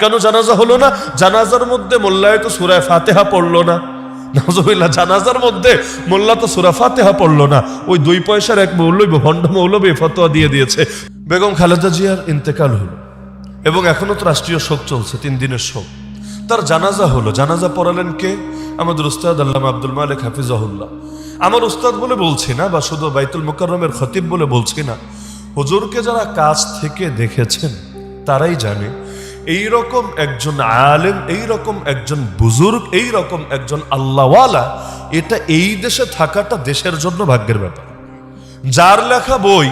কেন জানাজা হলো না? জানাজার মধ্যে মোল্লায় তো সুরায় ফাতেহা পড়ল না। নজবিল্লা জানাজার মধ্যে মোল্লা তো সুরা ফাতেহা পড়ল না। ওই দুই পয়সার এক মৌলবী, ভণ্ড মৌলবী ফতোয়া দিয়ে দিয়েছে। বেগম খালেদা জিয়ার ইন্তেকাল হলো এবং এখনও তো রাষ্ট্রীয় শোক চলছে, তিন দিনের শোক। তার জানাজা হলো। জানাজা পড়ালেন কে? আমাদের উস্তাদ আল্লাহ আব্দুল মালিক হাফিজাহুল্লাহ। আমার উস্তাদ বলে বলছি না বা শুধু বাইতুল মোকাররমের খতিব বলে বলছি না। হুজুরকে যারা কাছ থেকে দেখেছেন, তারাই জানে এই রকম একজন আলেম এই রকম একজন বুজুর্গ এই রকম একজন আল্লাহওয়ালা, এটা এই দেশে থাকাটা দেশের জন্য ভাগ্যের ব্যাপার। যার লেখা বই,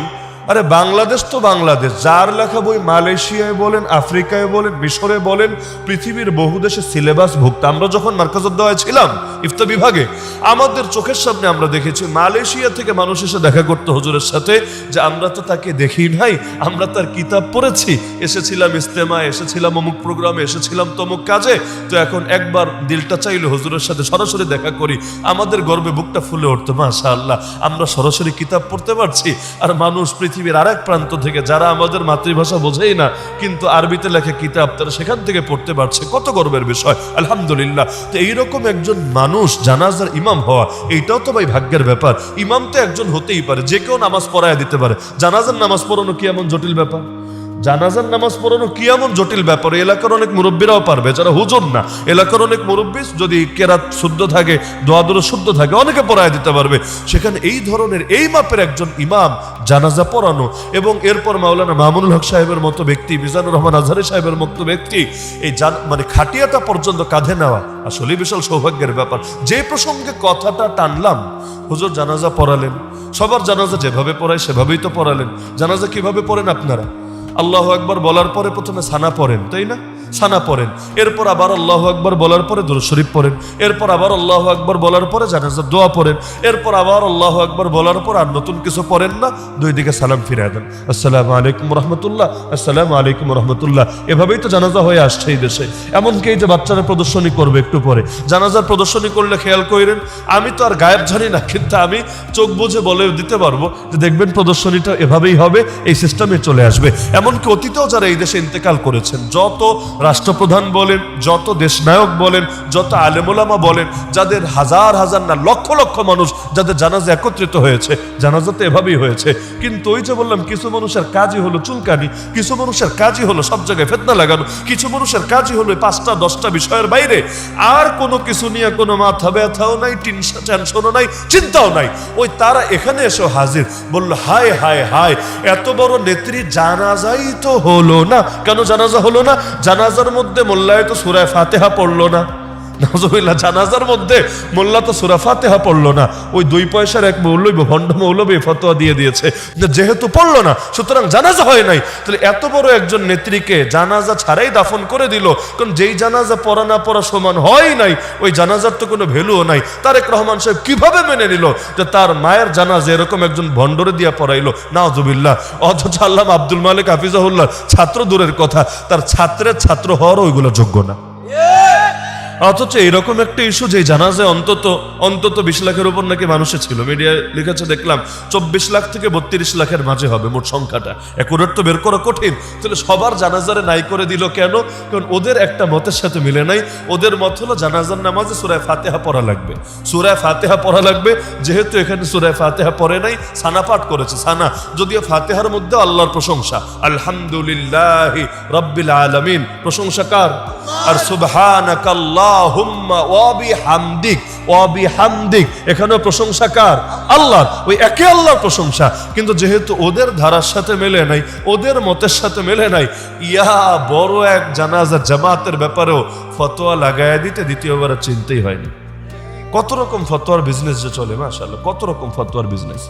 আরে বাংলাদেশ তো বাংলাদেশ, যার লেখা বই মালয়েশিয়ায় বলেন, আফ্রিকায় বলেন, মিশরে বলেন, পৃথিবীর বহু দেশে সিলেবাস ভুক্ত। আমরা যখন মার্কাজুদ্দোয়ায় ছিলাম ইফতা বিভাগে আমাদের চোখের সামনে আমরা দেখেছি, মালয়েশিয়া থেকে মানুষ এসে দেখা করতো হুজুরের সাথে যে আমরা তো তাকে দেখি নাই, আমরা তার কিতাব পড়েছি, এসেছিলাম ইস্তেমায় এসেছিলাম অমুক প্রোগ্রামে, এসেছিলাম তমুক কাজে, তো এখন একবার দিলটা চাইলে হজুরের সাথে সরাসরি দেখা করি, আমাদের গর্বে বুকটা ফুলে উঠতো মাশা আল্লাহ আমরা সরাসরি কিতাব পড়তে পারছি, আর মানুষ পৃথিবীর আরেক প্রান্ত থেকে, যারা আমাদের মাতৃভাষা বোঝেই না, কিন্তু আরবিতে লেখা কিতাব, তারা সেখান থেকে পড়তে পারছে, কত গর্বের বিষয়, আলহামদুলিল্লাহ, তো এইরকম একজন মানুষ, জানাজার ইমাম হওয়া এটাও তো ভাই ভাগ্যের ব্যাপার। ইমাম তো একজন হতেই পারে, যে কেউ নামাজ পড়ায় দিতে পারে। জানাজার নামাজ পড়ানো কি এমন জটিল ব্যাপার? জানাজার নামাজ পড়ানো কি এমন জটিল ব্যাপার? এলাকার অনেক মুরব্বীরাও পারবে, যারা হুজুর না। এলাকার অনেক মুরব্বী যদি কেরাত শুদ্ধ থাকে দোয়াদুরো শুদ্ধ থাকে, অনেকে পড়ায় দিতে পারবে। সেখানে এই ধরনের, এই মাপের একজন ইমাম জানাজা পড়ানো এবং এরপর মাওলানা মামুনুল হক সাহেবের মতো ব্যক্তি, মিজানুর রহমান আজহারি সাহেবের মতো ব্যক্তি, এই মানে খাটিয়াটা পর্যন্ত কাঁধে নেওয়া আসলে বিশাল সৌভাগ্যের ব্যাপার। যে প্রসঙ্গে কথাটা টানলাম, হুজুর জানাজা পড়ালেন, সবার জানাজা যেভাবে পড়ায় সেভাবেই তো পড়ালেন। জানাজা কীভাবে পড়েন আপনারা? আল্লাহ একবার বলার পরে প্রথমে সানা পড়েন তাই না? সানা পড়েন। এরপর আবার আল্লাহ একবার বলার পরে দুরূদ শরীফ পড়েন। এরপর আবার আল্লাহ একবার বলার পরে জানাজার দোয়া পড়েন। এরপর আবার আল্লাহ একবার বলার পর আর নতুন কিছু পড়েন না, দুই দিকে সালাম ফিরে দেন। আসসালামু আলাইকুম রহমতুল্লাহ আসসালামু আলাইকুম রহমতুল্লাহ এভাবেই তো জানাজা হয়ে আসছে এই দেশে। এমনকি এই যে বাচ্চারা প্রদর্শনী করবে একটু পরে। জানাজার প্রদর্শনী করলে খেয়াল করেন আমি তো আর গায়েব জানি না, কিন্তু আমি চোখ বুঝে বলে দিতে পারব যে দেখবেন প্রদর্শনীটা এভাবেই হবে, এই সিস্টেমে চলে আসবে। এমনকি অতীতেও যারা এই দেশে ইন্তেকাল করেছেন, যত রাষ্ট্রপ্রধান বলেন, যত দেশনায়ক বলেন, যত আলেমোলামা বলেন, যাদের হাজার হাজার না, লক্ষ লক্ষ মানুষ যাদের জানাজা একত্রিত হয়েছে, জানাজা তো এভাবেই হয়েছে। কিন্তু ওই যে বললাম, কিছু মানুষের কাজই হলো চুলকানি, কিছু মানুষের কাজই হলো সব জায়গায় ফেতনা লাগানো, কিছু মানুষের কাজই হলো পাঁচটা, দশটা বিষয়ের বাইরে। আর কোনো কিছু নিয়ে কোনো মাথা ব্যথাও নাই, টেনশন টেনশনও নাই, চিন্তাও নাই। ওই তারা এখানে এসে হাজির, বলল, হায় হায় হায়, এত বড় নেত্রী জানাজাই তো হলো না। কেন জানাজা হলো না? জানাজার মধ্যে মোল্লায় তো সুরায় ফাতেহা পড়ল না। নজবিল্লা জানাজার মধ্যে মোল্লা তো সুরা ফাতেহা পড়ল না। ওই দুই পয়সার এক মৌলবী ভণ্ড মৌলবী ফতোয়া দিয়ে দিয়েছে। যেহেতু পড়ল না, সুতরাং জানাজা হয় নাই। তাহলে এত বড় একজন নেত্রীকে জানাজা ছাড়াই দাফন করে দিল, কারণ যেই জানাজা পড়া না পড়া সমান হয় নাই, ওই জানাজার তো কোনো ভ্যালুও নাই। তারেক রহমান সাহেব কীভাবে মেনে নিল যে তার মায়ের জানাজা এরকম একজন ভণ্ডরে দিয়া পড়াইলো? নাওজুবিল্লাহ অথচ আল্লাহ আব্দুল মালিক হাফিজাহুল্লাহ ছাত্র দূরের কথা, তার ছাত্রের ছাত্র হওয়ারও ওইগুলো যোগ্য না। অথচ এরকম একটা ইস্যু যে জানাজায় অন্তত অন্তত বিশ লাখের উপর নাকি মানুষের ছিল। মিডিয়ায় লিখেছে, দেখলাম চব্বিশ লাখ থেকে বত্রিশ লাখের মাঝে হবে মোট সংখ্যাটা। একুরেট তো বের করা কঠিন। তাহলে সবার জানাজারে নাই করে দিল কেন? কারণ ওদের একটা মতের সাথে মিলে নাই। ওদের মত হলো জানাজার নামাজে সুরায় ফাতেহা পড়া লাগবে। সুরায় ফাতেহা পড়া লাগবে, যেহেতু এখানে সুরায় ফাতেহা পড়ে নাই, সানা পাঠ করেছে, সানা। যদিও ফাতেহার মধ্যে আল্লাহর প্রশংসা। আলহামদুলিল্লাহ রব্বিল আলামিন। প্রশংসা কার? আর জামাতের ব্যাপারেও ফতোয়া লাগায় দিতে দ্বিতীয়বার চিনতেই হয়নি। কত রকম ফতোয়ার বিজনেস যে চলে, মাশাআল্লাহ, কত রকম ফতোয়ার বিজনেস